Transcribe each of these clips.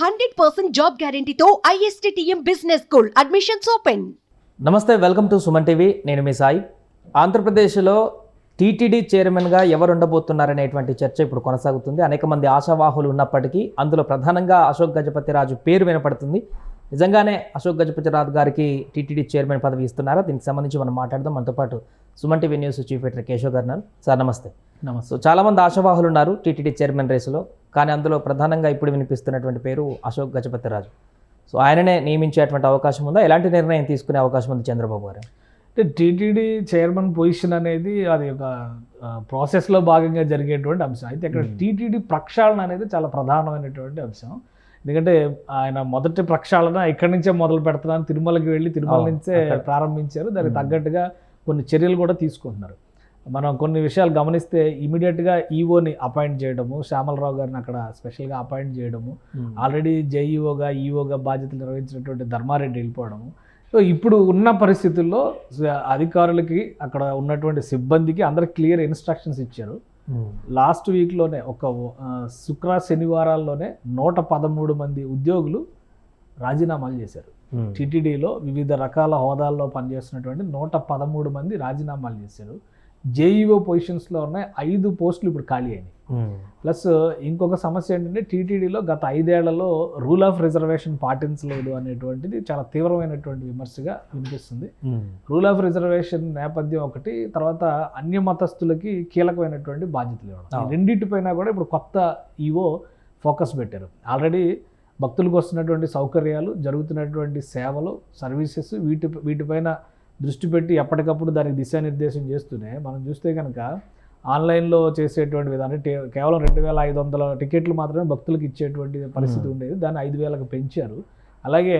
Hundred percent job గ్యారంటీతో ISTTM business school admissions open. Namaste welcome to Suman TV. నేను మీ సాయి. ఆంధ్రప్రదేశ్లో TTD చైర్మన్గా ఎవరు ఉండబోతున్నారనేటువంటి చర్చ ఇప్పుడు కొనసాగుతుంది. అనేక మంది ఆశావాహులు ఉన్నప్పటికీ అందులో ప్రధానంగా అశోక్ గజపతి రాజు పేరు వినపడుతుంది. నిజంగానే అశోక్ గజపతి రాజు గారికి టీటీడీ చైర్మన్ పదవి ఇస్తున్నారా? దీనికి సంబంధించి మనం మాట్లాడదాం. మనతో పాటు Suman TV news chief editor Keshav garu sir namaste. నమస్తే. చాలామంది ఆశావాహులు ఉన్నారు టీటీడీ చైర్మన్ రేసులో కానీ అందులో ప్రధానంగా ఇప్పుడు వినిపిస్తున్నటువంటి పేరు అశోక్ గజపతి రాజు సో ఆయననే నియమించేటువంటి అవకాశం ఉందా? ఎలాంటి నిర్ణయం తీసుకునే అవకాశం ఉంది చంద్రబాబు గారు? అంటే టీటీడీ చైర్మన్ పొజిషన్ అనేది అది ఒక ప్రాసెస్లో భాగంగా జరిగేటువంటి అంశం. అయితే ఇక్కడ టీటీడీ ప్రక్షాళన అనేది చాలా ప్రధానమైనటువంటి అంశం. ఎందుకంటే ఆయన మొదటి ప్రక్షాళన ఇక్కడి నుంచే మొదలు పెడుతున్నాను తిరుమలకి వెళ్ళి తిరుమల నుంచే. ప్రారంభించారు. దానికి. తగ్గట్టుగా కొన్ని చర్యలు కూడా తీసుకుంటున్నారు. మనం కొన్ని విషయాలు గమనిస్తే ఇమీడియట్గా ఈఓని అపాయింట్ చేయడము శ్యామలరావు గారిని అక్కడ స్పెషల్గా అపాయింట్ చేయడము ఆల్రెడీ జేఈఓగా ఈఓగా బాధ్యతలు నిర్వహించినటువంటి ధర్మారెడ్డి వెళ్ళిపోవడము. సో ఇప్పుడు ఉన్న పరిస్థితుల్లో అధికారులకి అక్కడ ఉన్నటువంటి సిబ్బందికి అందరికి క్లియర్ ఇన్స్ట్రక్షన్స్ ఇచ్చారు. లాస్ట్ వీక్లోనే ఒక శుక్ర శనివారాల్లోనే నూట పదమూడు మంది ఉద్యోగులు రాజీనామాలు చేశారు. టీటీడీలో వివిధ రకాల హోదాల్లో పనిచేస్తున్నటువంటి నూట పదమూడు మంది రాజీనామాలు చేశారు. జేఈఓ పొజిషన్స్లో ఉన్నాయి. ఐదు పోస్టులు ఇప్పుడు ఖాళీ అయినాయి. ప్లస్ ఇంకొక సమస్య ఏంటంటే టీటీడీలో గత ఐదేళ్ళలో రూల్ ఆఫ్ రిజర్వేషన్ పాటించలేదు అనేటువంటిది చాలా తీవ్రమైనటువంటి విమర్శగా వినిపిస్తుంది. రూల్ ఆఫ్ రిజర్వేషన్ నేపథ్యం ఒకటి తర్వాత అన్య మతస్థులకి కీలకమైనటువంటి బాధ్యతలు ఇవ్వడం. రెండింటిపైన కూడా ఇప్పుడు కొత్త ఈవో ఫోకస్ పెట్టారు. ఆల్రెడీ భక్తులకు వస్తున్నటువంటి సౌకర్యాలు జరుగుతున్నటువంటి సేవలు సర్వీసెస్ వీటి వీటిపైన దృష్టి పెట్టి ఎప్పటికప్పుడు దానికి దిశానిర్దేశం చేస్తూనే మనం చూస్తే కనుక ఆన్లైన్లో చేసేటువంటి విధానం కేవలం రెండు వేల ఐదు వందల టికెట్లు మాత్రమే భక్తులకు ఇచ్చేటువంటి పరిస్థితి. ఉండేది దాన్ని ఐదు వేలకు పెంచారు అలాగే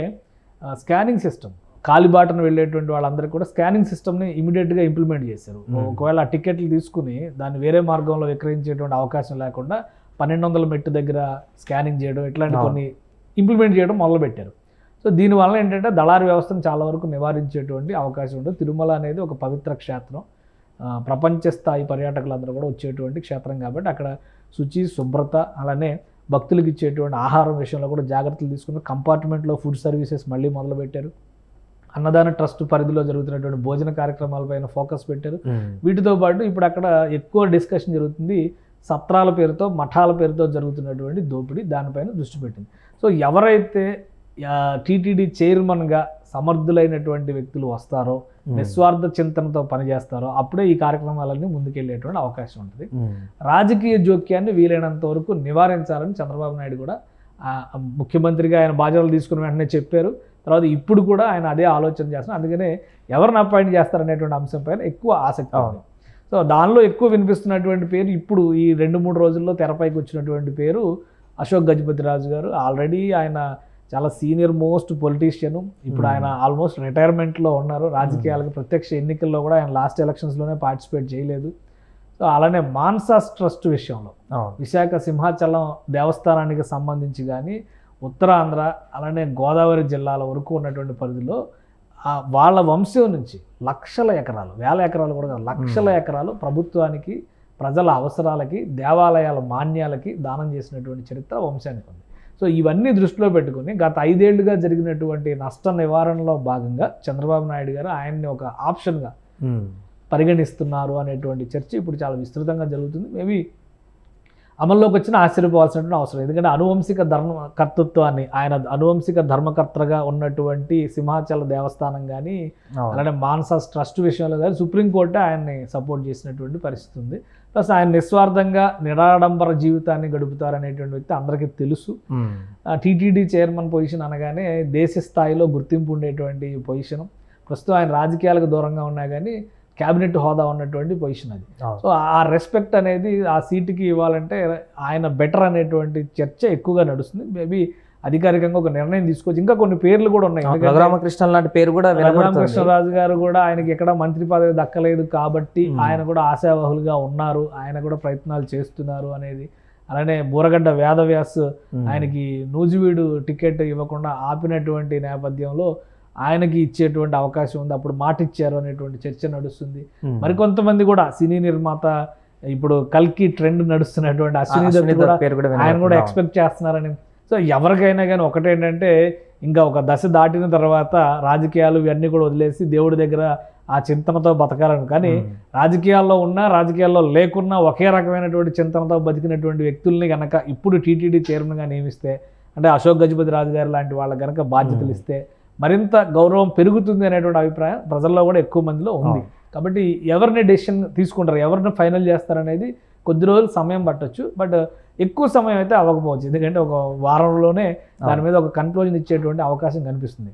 స్కానింగ్ సిస్టమ్ కాలిబాటను వెళ్ళేటువంటి వాళ్ళందరికీ కూడా స్కానింగ్ సిస్టమ్ని ఇమీడియట్గా ఇంప్లిమెంట్ చేశారు. ఒకవేళ ఆ టికెట్లు తీసుకుని దాన్ని వేరే మార్గంలో విక్రయించేటువంటి అవకాశం లేకుండా పన్నెండు వందల మెట్టు దగ్గర స్కానింగ్ చేయడం ఇట్లాంటి. కొన్ని ఇంప్లిమెంట్ చేయడం మొదలుపెట్టారు సో దీనివల్ల ఏంటంటే దళారు వ్యవస్థను చాలా వరకు నివారించేటువంటి అవకాశం ఉంటుంది. తిరుమల అనేది ఒక పవిత్ర క్షేత్రం. ప్రపంచ స్థాయి పర్యాటకులందరూ కూడా వచ్చేటువంటి క్షేత్రం కాబట్టి అక్కడ శుచి శుభ్రత అలానే భక్తులకు ఇచ్చేటువంటి ఆహారం విషయంలో కూడా జాగ్రత్తలు తీసుకుని కంపార్ట్మెంట్లో ఫుడ్ సర్వీసెస్ మళ్ళీ మొదలుపెట్టారు. అన్నదాన ట్రస్ట్ పరిధిలో జరుగుతున్నటువంటి భోజన కార్యక్రమాలపైన ఫోకస్ పెట్టారు. వీటితో పాటు ఇప్పుడు అక్కడ ఎక్కువ డిస్కషన్ జరుగుతుంది. సత్రాల పేరుతో మఠాల పేరుతో జరుగుతున్నటువంటి దోపిడీ దానిపైన దృష్టి పెట్టింది. సో ఎవరైతే టీటీడీ చైర్మన్గా సమర్థులైనటువంటి వ్యక్తులు వస్తారో నిస్వార్థ చింతనతో పనిచేస్తారో అప్పుడే ఈ కార్యక్రమాలన్నీ ముందుకెళ్ళేటువంటి అవకాశం ఉంటుంది. రాజకీయ జోక్యాన్ని వీలైనంత వరకు నివారించాలని చంద్రబాబు నాయుడు కూడా ముఖ్యమంత్రిగా ఆయన బాధ్యతలు తీసుకున్న వెంటనే చెప్పారు. తర్వాత ఇప్పుడు కూడా ఆయన అదే ఆలోచన చేస్తున్నారు. అందుకనే ఎవరిని అపాయింట్ చేస్తారనేటువంటి అంశం పైన ఎక్కువ ఆసక్తి ఉంది. సో దానిలో ఎక్కువ వినిపిస్తున్నటువంటి పేరు ఇప్పుడు ఈ రెండు మూడు రోజుల్లో తెరపైకి వచ్చినటువంటి పేరు అశోక్ గజపతి రాజు గారు. ఆల్రెడీ ఆయన చాలా సీనియర్ మోస్ట్ పొలిటీషియన్. ఇప్పుడు Hmm. ఆయన ఆల్మోస్ట్ రిటైర్మెంట్లో ఉన్నారు. రాజకీయాలకు ప్రత్యక్ష ఎన్నికల్లో కూడా ఆయన లాస్ట్ ఎలక్షన్స్లోనే పార్టిసిపేట్ చేయలేదు. సో అలానే మాన్సాస్ ట్రస్ట్ విషయంలో విశాఖ సింహాచలం దేవస్థానానికి సంబంధించి కానీ ఉత్తరాంధ్ర అలానే గోదావరి జిల్లాల వరకు ఉన్నటువంటి పరిధిలో వాళ్ళ వంశం నుంచి లక్షల ఎకరాలు వేల ఎకరాలు కూడా కాదు లక్షల Hmm. ఎకరాలు ప్రభుత్వానికి ప్రజల అవసరాలకి దేవాలయాల మాన్యాలకి దానం చేసినటువంటి చరిత్ర వంశానికి ఉంది సో ఇవన్నీ దృష్టిలో పెట్టుకుని గత ఐదేళ్ళుగా జరిగినటువంటి నష్ట నివారణలో భాగంగా చంద్రబాబు నాయుడు గారు ఆయన్ని ఒక ఆప్షన్గా పరిగణిస్తున్నారు అనేటువంటి చర్చ ఇప్పుడు చాలా విస్తృతంగా జరుగుతుంది. మేబీ అమల్లోకి వచ్చిన ఆశ్చర్యపోవాల్సినటువంటి అవసరం. ఎందుకంటే అనువంశిక ధర్మ కర్తృత్వాన్ని ఆయన అనువంశిక ధర్మకర్తగా ఉన్నటువంటి సింహాచల దేవస్థానం కానీ. అలానే మాన్సాస్ ట్రస్ట్ విషయంలో కానీ సుప్రీంకోర్టే ఆయన్ని సపోర్ట్ చేసినటువంటి పరిస్థితి ఉంది. ప్లస్ ఆయన నిస్వార్థంగా నిరాడంబర జీవితాన్ని గడుపుతారనేటువంటి వ్యక్తి అందరికీ తెలుసు మ్మ్. టీటీడీ చైర్మన్ పొజిషన్ అనగానే దేశ స్థాయిలో గుర్తింపు ఉండేటువంటి పొజిషన్ ప్రస్తుతం ఆయన రాజకీయాలకు దూరంగా ఉన్నా కానీ క్యాబినెట్ హోదా ఉన్నటువంటి పొజిషన్ అది. సో ఆ రెస్పెక్ట్ అనేది ఆ సీటుకి ఇవ్వాలంటే ఆయన బెటర్ అనేటువంటి చర్చ ఎక్కువగా నడుస్తుంది మేబీ అధికారికంగా ఒక నిర్ణయం తీసుకోవచ్చు ఇంకా కొన్ని పేర్లు కూడా ఉన్నాయి రఘురామకృష్ణ లాంటి పేరు కూడా రఘురామకృష్ణరాజు గారు కూడా ఆయనకి ఎక్కడ మంత్రి పదవి దక్కలేదు కాబట్టి. ఆయన కూడా ఆశావహులుగా ఉన్నారు ఆయన కూడా ప్రయత్నాలు చేస్తున్నారు అనేది అలానే బూరగడ్డ వేదవ్యాస్. ఆయనకి నూజివీడు టికెట్ ఇవ్వకుండా ఆపినటువంటి నేపథ్యంలో ఆయనకి ఇచ్చేటువంటి అవకాశం ఉంది అప్పుడు మాట ఇచ్చారు అనేటువంటి చర్చ నడుస్తుంది. మరికొంతమంది కూడా సినీ నిర్మాత ఇప్పుడు కల్కి ట్రెండ్ నడుస్తున్నటువంటి అశ్విని ఆయన కూడా. ఎక్స్పెక్ట్ చేస్తున్నారని సో ఎవరికైనా కానీ ఒకటేంటంటే ఇంకా ఒక దశ దాటిన తర్వాత రాజకీయాలు ఇవన్నీ కూడా వదిలేసి దేవుడి దగ్గర ఆ చింతనతో బతకాలని. కానీ రాజకీయాల్లో ఉన్నా రాజకీయాల్లో లేకున్నా ఒకే రకమైనటువంటి చింతనతో బతికినటువంటి వ్యక్తుల్ని కనుక ఇప్పుడు టీటీడీ చైర్మన్గా నియమిస్తే అంటే అశోక్ గజపతి రాజు గారు లాంటి వాళ్ళకి కనుక బాధ్యతలు ఇస్తే మరింత గౌరవం పెరుగుతుంది అనేటువంటి అభిప్రాయం ప్రజల్లో కూడా ఎక్కువ మందిలో ఉంది. కాబట్టి ఎవరిని డెసిషన్ తీసుకుంటారు ఎవరిని ఫైనల్ చేస్తారనేది కొద్ది రోజులు సమయం పట్టొచ్చు. బట్ ఎక్కువ సమయం అయితే అవ్వకపోవచ్చు. ఎందుకంటే ఒక వారంలోనే దాని మీద ఒక కన్క్లూజన్ ఇచ్చేటువంటి అవకాశం కనిపిస్తుంది.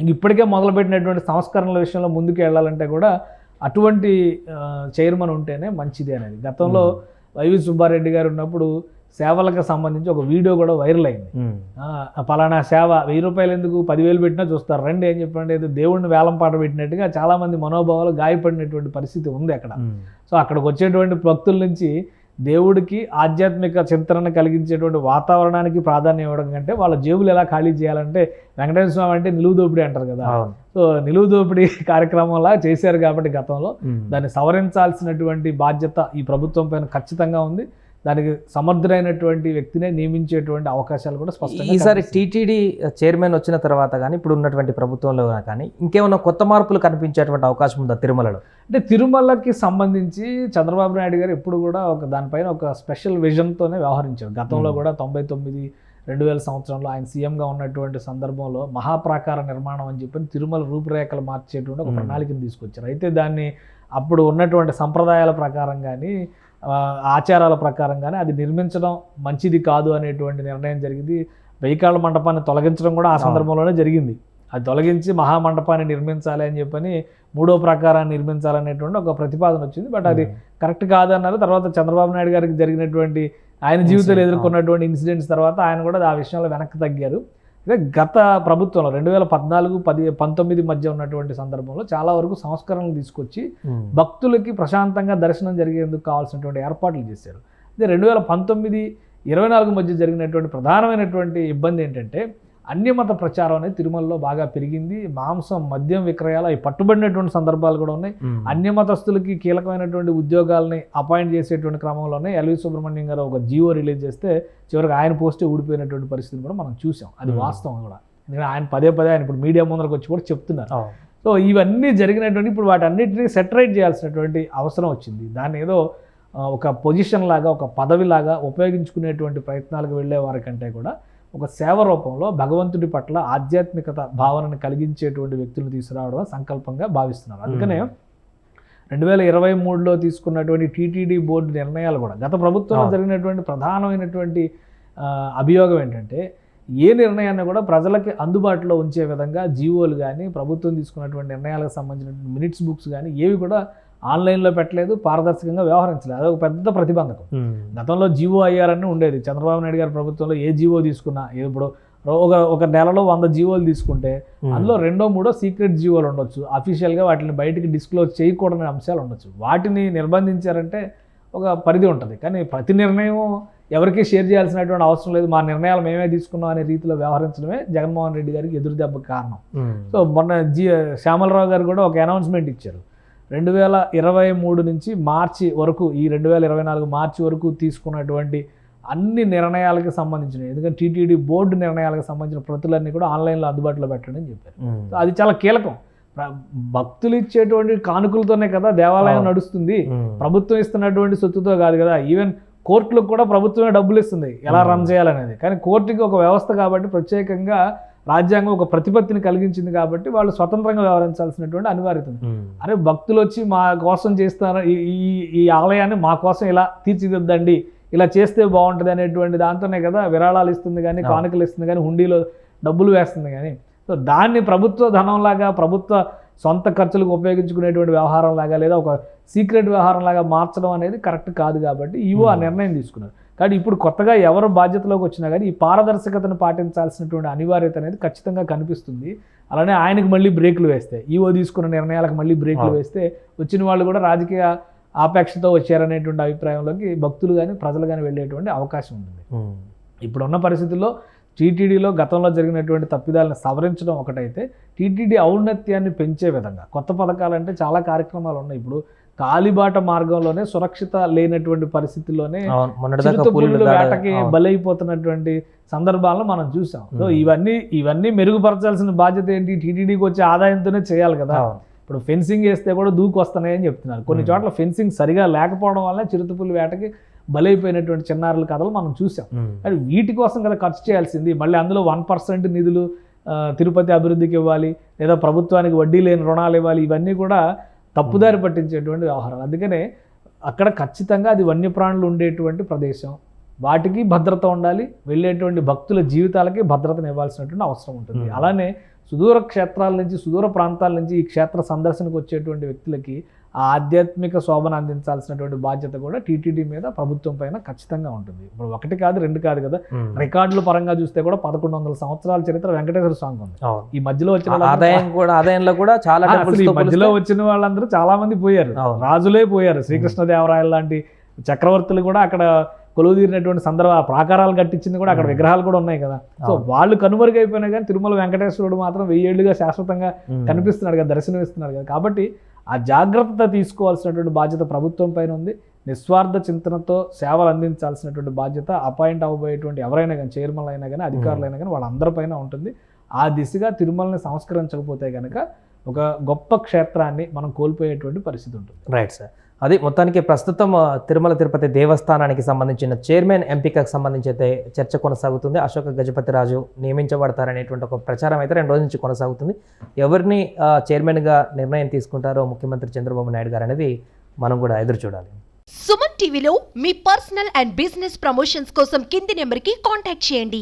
ఇంక ఇప్పటికే మొదలుపెట్టినటువంటి సంస్కరణల విషయంలో ముందుకు వెళ్ళాలంటే కూడా అటువంటి చైర్మన్ ఉంటేనే మంచిది అనేది. గతంలో వైవి సుబ్బారెడ్డి గారు ఉన్నప్పుడు సేవలకు సంబంధించి ఒక వీడియో కూడా వైరల్ అయింది. పలానా సేవ వెయ్యి రూపాయలు ఎందుకు పదివేలు పెట్టినా చూస్తారు. రండి ఏం చెప్పండి ఏదో దేవుడిని వేలం పాట పెట్టినట్టుగా చాలామంది మనోభావాలు గాయపడినటువంటి పరిస్థితి ఉంది అక్కడ. సో అక్కడికి వచ్చేటువంటి భక్తుల నుంచి దేవుడికి ఆధ్యాత్మిక చింతనను కలిగించేటువంటి వాతావరణానికి ప్రాధాన్యం ఇవ్వడం కంటే వాళ్ళ జేబులు ఎలా ఖాళీ చేయాలంటే వెంకటేశ్వర స్వామి అంటే నిలువు దోపిడీ అంటారు కదా. సో నిలువు దోపిడీ కార్యక్రమంలా చేశారు కాబట్టి గతంలో. దాన్ని సవరించాల్సినటువంటి బాధ్యత ఈ ప్రభుత్వం పైన ఖచ్చితంగా ఉంది. దానికి సమర్థుడైనటువంటి వ్యక్తినే నియమించేటువంటి అవకాశాలు కూడా స్పష్టంగా ఈసారి. టీటీడీ చైర్మన్ వచ్చిన తర్వాత కానీ ఇప్పుడు ఉన్నటువంటి ప్రభుత్వంలో కానీ ఇంకేమైనా కొత్త మార్పులు కనిపించేటువంటి అవకాశం ఉందా తిరుమలలో అంటే తిరుమలకి సంబంధించి చంద్రబాబు నాయుడు గారు ఎప్పుడు కూడా ఒక దానిపైన ఒక స్పెషల్ విజన్తోనే వ్యవహరించారు గతంలో. కూడా తొంభై తొమ్మిది రెండు వేల సంవత్సరంలో ఆయన సీఎంగా ఉన్నటువంటి సందర్భంలో మహాప్రాకార నిర్మాణం అని చెప్పి తిరుమల రూపురేఖలు మార్చేటువంటి ఒక. ప్రణాళికను తీసుకొచ్చారు అయితే దాన్ని అప్పుడు ఉన్నటువంటి సంప్రదాయాల ప్రకారం కానీ ఆచారాల ప్రకారం కానీ అది నిర్మించడం మంచిది కాదు అనేటువంటి నిర్ణయం జరిగింది. వెయ్యికాళ్ళ మండపాన్ని తొలగించడం కూడా ఆ. సందర్భంలోనే జరిగింది. అది తొలగించి మహామండపాన్ని నిర్మించాలి అని చెప్పని మూడో ప్రకారాన్ని నిర్మించాలనేటువంటి ఒక ప్రతిపాదన వచ్చింది. బట్ అది కరెక్ట్ కాదన్నారు. తర్వాత చంద్రబాబు నాయుడు గారికి జరిగినటువంటి ఆయన జీవితంలో ఎదుర్కొన్నటువంటి ఇన్సిడెంట్స్ తర్వాత ఆయన కూడా ఆ విషయంలో వెనక్కి తగ్గారు. అయితే గత ప్రభుత్వంలో రెండు వేల పద్నాలుగు పది పంతొమ్మిది మధ్య ఉన్నటువంటి సందర్భంలో చాలా వరకు సంస్కరణలు తీసుకొచ్చి భక్తులకి ప్రశాంతంగా దర్శనం జరిగేందుకు కావాల్సినటువంటి ఏర్పాట్లు చేశారు. అదే రెండు వేల పంతొమ్మిది ఇరవై నాలుగు మధ్య జరిగినటువంటి ప్రధానమైనటువంటి ఇబ్బంది ఏంటంటే అన్యమత ప్రచారం అనేది తిరుమలలో బాగా పెరిగింది. మాంసం మద్యం విక్రయాలు అవి పట్టుబడినటువంటి సందర్భాలు కూడా ఉన్నాయి. అన్యమతస్తులకి కీలకమైనటువంటి ఉద్యోగాల్ని అపాయింట్ చేసేటువంటి క్రమంలోనే ఎల్వి సుబ్రహ్మణ్యం గారు ఒక జియో రిలీజ్ చేస్తే చివరికి ఆయన పోస్టే ఊడిపోయినటువంటి పరిస్థితిని కూడా మనం చూసాం. అది. వాస్తవం కూడా. ఎందుకంటే ఆయన పదే పదే ఆయన ఇప్పుడు మీడియా ముందరకు వచ్చి కూడా చెప్తున్నారు. సో ఇవన్నీ జరిగినటువంటి ఇప్పుడు వాటన్నిటిని సెటరైట్ చేయాల్సినటువంటి అవసరం వచ్చింది. దాన్ని ఏదో ఒక పొజిషన్ లాగా ఒక పదవి లాగా ఉపయోగించుకునేటువంటి ప్రయత్నాలకు వెళ్ళే వారికంటే కూడా ఒక సేవ రూపంలో భగవంతుడి పట్ల ఆధ్యాత్మికత భావనను కలిగించేటువంటి వ్యక్తులు తీసుకురావడం సంకల్పంగా భావిస్తున్నారు అందుకనే రెండు వేల ఇరవై మూడులో తీసుకున్నటువంటి టీటీడీ బోర్డు నిర్ణయాలు కూడా గత ప్రభుత్వంలో. జరిగినటువంటి ప్రధానమైనటువంటి అభియోగం ఏంటంటే ఏ నిర్ణయాన్ని కూడా ప్రజలకి అందుబాటులో ఉంచే విధంగా జీవోలు కానీ ప్రభుత్వం తీసుకున్నటువంటి నిర్ణయాలకు సంబంధించిన మినిట్స్ బుక్స్ కానీ ఏవి కూడా ఆన్లైన్లో పెట్టలేదు పారదర్శకంగా వ్యవహరించలేదు. అదొక పెద్ద ప్రతిబంధకం. గతంలో జీవో అయ్యారని ఉండేది. చంద్రబాబు నాయుడు గారి ప్రభుత్వంలో ఏ జీవో తీసుకున్నా ఇప్పుడు ఒక ఒక నెలలో వంద జీవోలు తీసుకుంటే అందులో రెండో మూడో సీక్రెట్ జీవోలు ఉండొచ్చు. అఫీషియల్గా వాటిని బయటికి డిస్క్లోజ్ చేయకూడని అంశాలు ఉండొచ్చు. వాటిని నిర్బంధించారంటే ఒక పరిధి ఉంటుంది. కానీ ప్రతి నిర్ణయం ఎవరికీ షేర్ చేయాల్సినటువంటి అవసరం లేదు. మా నిర్ణయాలు మేమే తీసుకున్నాం అనే రీతిలో వ్యవహరించడమే జగన్మోహన్ రెడ్డి గారికి ఎదురు దెబ్బకు కారణం సో మొన్న జి శ్యామలరావు గారు కూడా ఒక అనౌన్స్మెంట్ ఇచ్చారు. రెండు వేల ఇరవై మూడు నుంచి మార్చి వరకు ఈ రెండు వేల ఇరవై నాలుగు మార్చి వరకు తీసుకున్నటువంటి అన్ని నిర్ణయాలకు సంబంధించిన ఎందుకంటే టీటీడీ బోర్డు నిర్ణయాలకు సంబంధించిన ప్రతులన్నీ కూడా ఆన్లైన్లో అందుబాటులో పెట్టండి అని చెప్పారు. సో అది చాలా కీలకం. భక్తులు ఇచ్చేటువంటి కానుకలతోనే కదా దేవాలయం. నడుస్తుంది. ప్రభుత్వం ఇస్తున్నటువంటి సొత్తుతో కాదు కదా ఈవెన్ కోర్టులకు కూడా ప్రభుత్వమే డబ్బులు ఇస్తుంది. ఎలా. రన్ చేయాలనేది. కానీ కోర్టుకి ఒక వ్యవస్థ కాబట్టి ప్రత్యేకంగా రాజ్యాంగం ఒక ప్రతిపత్తిని కలిగించింది కాబట్టి వాళ్ళు స్వతంత్రంగా వ్యవహరించాల్సినటువంటి అనివార్యత ఉంది. అరే భక్తులు వచ్చి మా కోసం చేస్తారు? ఈ ఈ ఈ ఆలయాన్ని మా కోసం ఇలా తీర్చిదిద్దండి ఇలా చేస్తే బాగుంటుంది అనేటువంటి దాంతోనే కదా విరాళాలు ఇస్తుంది కానీ. కానుకలు ఇస్తుంది కానీ హుండీలో డబ్బులు వేస్తుంది కానీ. సో దాన్ని ప్రభుత్వ ధనంలాగా ప్రభుత్వ సొంత ఖర్చులకు ఉపయోగించుకునేటువంటి వ్యవహారం లాగా లేదా ఒక సీక్రెట్ వ్యవహారం లాగా మార్చడం అనేది కరెక్ట్ కాదు కాబట్టి ఈవో ఆ. నిర్ణయం తీసుకున్నారు. కానీ ఇప్పుడు కొత్తగా ఎవరు బాధ్యతలోకి వచ్చినా కానీ ఈ పారదర్శకతను పాటించాల్సినటువంటి అనివార్యత అనేది ఖచ్చితంగా కనిపిస్తుంది. అలానే ఆయనకు మళ్ళీ బ్రేకులు వేస్తే ఈవో తీసుకున్న నిర్ణయాలకు మళ్ళీ బ్రేకులు. వేస్తే వచ్చిన వాళ్ళు కూడా రాజకీయ ఆపేక్షతో వచ్చారనేటువంటి అభిప్రాయంలోకి భక్తులు కానీ ప్రజలు కానీ వెళ్ళేటువంటి అవకాశం ఉంటుంది. ఇప్పుడున్న పరిస్థితుల్లో టీటీడీలో గతంలో జరిగినటువంటి తప్పిదాలను సవరించడం ఒకటైతే టీటీడీ ఔన్నత్యాన్ని పెంచే విధంగా కొత్త పథకాలు అంటే చాలా కార్యక్రమాలు ఉన్నాయి. ఇప్పుడు కాలిబాట మార్గంలోనే సురక్షిత లేనటువంటి చిరుతపులులు దాడి- వేటకి. బలైపోతున్నటువంటి సందర్భాలను మనం చూసాం సో. ఇవన్నీ ఇవన్నీ మెరుగుపరచాల్సిన బాధ్యత ఏంటి టీటీడీకి వచ్చే ఆదాయంతోనే చేయాలి కదా. ఇప్పుడు ఫెన్సింగ్ వేస్తే కూడా దూకు వస్తున్నాయని చెప్తున్నారు కొన్ని. చోట్ల ఫెన్సింగ్ సరిగా లేకపోవడం వల్ల చిరుతపులి వేటకి బలైపోయినటువంటి చిన్నారుల కథలు మనం చూసాం. కానీ వీటి కోసం కదా ఖర్చు చేయాల్సింది మళ్ళీ అందులో వన్ పర్సెంట్ నిధులు తిరుపతి అభివృద్ధికి ఇవ్వాలి లేదా ప్రభుత్వానికి వడ్డీ లేని రుణాలు ఇవ్వాలి ఇవన్నీ కూడా తప్పుదారి పట్టించేటువంటి వ్యవహారాలు అందుకనే అక్కడ ఖచ్చితంగా అది వన్యప్రాణులు ఉండేటువంటి ప్రదేశం. వాటికి భద్రత ఉండాలి వెళ్ళేటువంటి భక్తుల జీవితాలకి భద్రతను ఇవ్వాల్సినటువంటి అవసరం ఉంటుంది. అలానే సుదూర క్షేత్రాల నుంచి సుదూర ప్రాంతాల నుంచి ఈ క్షేత్ర సందర్శనకు వచ్చేటువంటి వ్యక్తులకి ఆ ఆధ్యాత్మిక శోభను అందించాల్సినటువంటి బాధ్యత కూడా టీటీడీ మీద ప్రభుత్వం పైన ఖచ్చితంగా ఉంటుంది ఇప్పుడు ఒకటి కాదు రెండు కాదు కదా. రికార్డుల పరంగా చూస్తే కూడా పదకొండు వందల సంవత్సరాల చరిత్ర వెంకటేశ్వర స్వామి ఉంది ఈ మధ్యలో వచ్చిన ఆదాయం కూడా ఆదాయంలో కూడా చాలా మధ్యలో వచ్చిన వాళ్ళందరూ చాలా మంది పోయారు. రాజులే పోయారు శ్రీకృష్ణదేవరాయలు లాంటి చక్రవర్తులు కూడా అక్కడ కొలువుదీరినటువంటి సందర్భ ప్రాకారాలు కట్టించింది కూడా అక్కడ. విగ్రహాలు కూడా ఉన్నాయి కదా సో. వాళ్ళు కనుమరుగైపోయినా కానీ తిరుమల వెంకటేశ్వరుడు మాత్రం వెయ్యేళ్ళుగా శాశ్వతంగా. కనిపిస్తున్నాడు కదా దర్శనం ఇస్తున్నాడు కదా కాబట్టి ఆ జాగ్రత్త తీసుకోవాల్సినటువంటి బాధ్యత ప్రభుత్వం పైన ఉంది. నిస్వార్థ చింతనతో సేవలు అందించాల్సినటువంటి బాధ్యత అపాయింట్ అవ్వబోయేటువంటి ఎవరైనా కానీ చైర్మన్ అయినా కానీ అధికారులైనా కానీ వాళ్ళందరిపైన ఉంటుంది. ఆ దిశగా తిరుమలని సంస్కరించకపోతే కనుక ఒక గొప్ప క్షేత్రాన్ని మనం కోల్పోయేటువంటి పరిస్థితి ఉంటుంది. రైట్ సార్ అది మొత్తానికి ప్రస్తుతం తిరుమల తిరుపతి దేవస్థానానికి సంబంధించిన చైర్మన్ ఎంపికకు సంబంధించి అయితే చర్చ కొనసాగుతుంది. అశోక గజపతి రాజు నియమించబడతారనేటువంటి ఒక ప్రచారం అయితే రెండు రోజుల నుంచి కొనసాగుతుంది. ఎవరిని చైర్మన్గా నిర్ణయం తీసుకుంటారో ముఖ్యమంత్రి చంద్రబాబు నాయుడు గారు అనేది మనం కూడా ఎదురు చూడాలి. సుమన్ టీవీలో మీ పర్సనల్ అండ్ బిజినెస్ ప్రమోషన్స్ కోసం కింది నెంబర్కి కాంటాక్ట్ చేయండి.